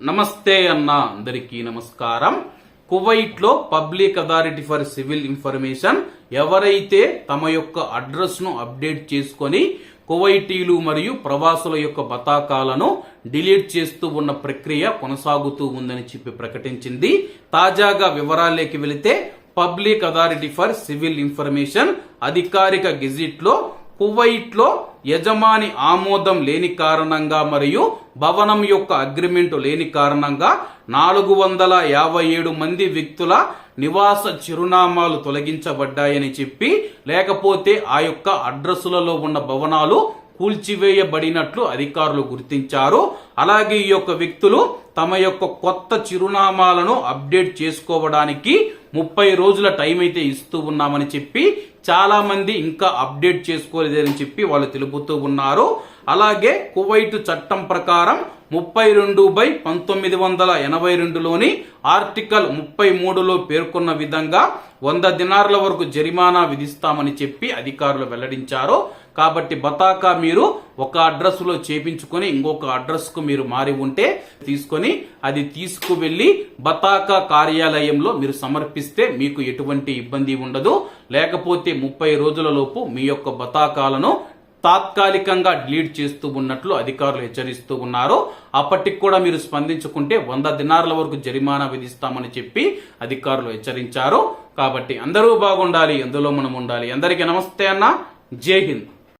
నమస్తే అన్న అందరికీ నమస్కారం. కువైట్లో public authority for civil information ఎవరైతే తమ యొక్క అడ్రస్ను అప్డేట్ చేసుకొని కువైటీలు మరియు ప్రవాసుల యొక్క బతాకాలను డిలీట్ చేస్తూ ఉన్న ప్రక్రియ కొనసాగుతూ ఉందని చెప్పి ప్రకటించింది. తాజాగా వివరాలేకి వెళితే public authority for civil information అధికారిక గెజిట్ కువైట్లో యజమాని ఆమోదం లేని కారణంగా మరియు భవనం యొక్క అగ్రిమెంట్ లేని కారణంగా నాలుగు వందల యాభై ఏడు మంది వ్యక్తుల నివాస చిరునామాలు తొలగించబడ్డాయని చెప్పి లేకపోతే ఆ యొక్క అడ్రస్సులలో ఉన్న భవనాలు కూల్చివేయబడినట్లు అధికారులు గుర్తించారు. అలాగే ఈ యొక్క వ్యక్తులు తమ యొక్క కొత్త చిరునామాలను అప్డేట్ చేసుకోవడానికి ముప్పై రోజుల టైం అయితే ఇస్తూ ఉన్నామని చెప్పి చాలా మంది ఇంకా అప్డేట్ చేసుకోలేదని చెప్పి వాళ్ళు తెలుపుతూ ఉన్నారు. అలాగే కువైట్ చట్టం ప్రకారం ముప్పై రెండు బై పంతొమ్మిది వందల ఎనభై రెండులోని ఆర్టికల్ ముప్పై మూడులో పేర్కొన్న విధంగా వంద దినార్ల వరకు జరిమానా విధిస్తామని చెప్పి అధికారులు వెల్లడించారు. కాబట్టి బతాకా మీరు ఒక అడ్రస్లో చేపించుకొని ఇంకొక అడ్రస్కు మీరు మారి ఉంటే తీసుకొని అది తీసుకువెళ్ళి బతాకా కార్యాలయంలో మీరు సమర్పిస్తే మీకు ఎటువంటి ఇబ్బంది ఉండదు. లేకపోతే ముప్పై రోజుల లోపు మీ యొక్క బతాకాలను తాత్కాలికంగా డిలీట్ చేస్తూ ఉన్నట్లు అధికారులు హెచ్చరిస్తూ ఉన్నారు. అప్పటికి కూడా మీరు స్పందించుకుంటే వంద దినార్ల వరకు జరిమానా విధిస్తామని చెప్పి అధికారులు హెచ్చరించారు. కాబట్టి అందరూ బాగుండాలి ఎందులో మనం ఉండాలి. అందరికీ నమస్తే అన్న. జై హింద్.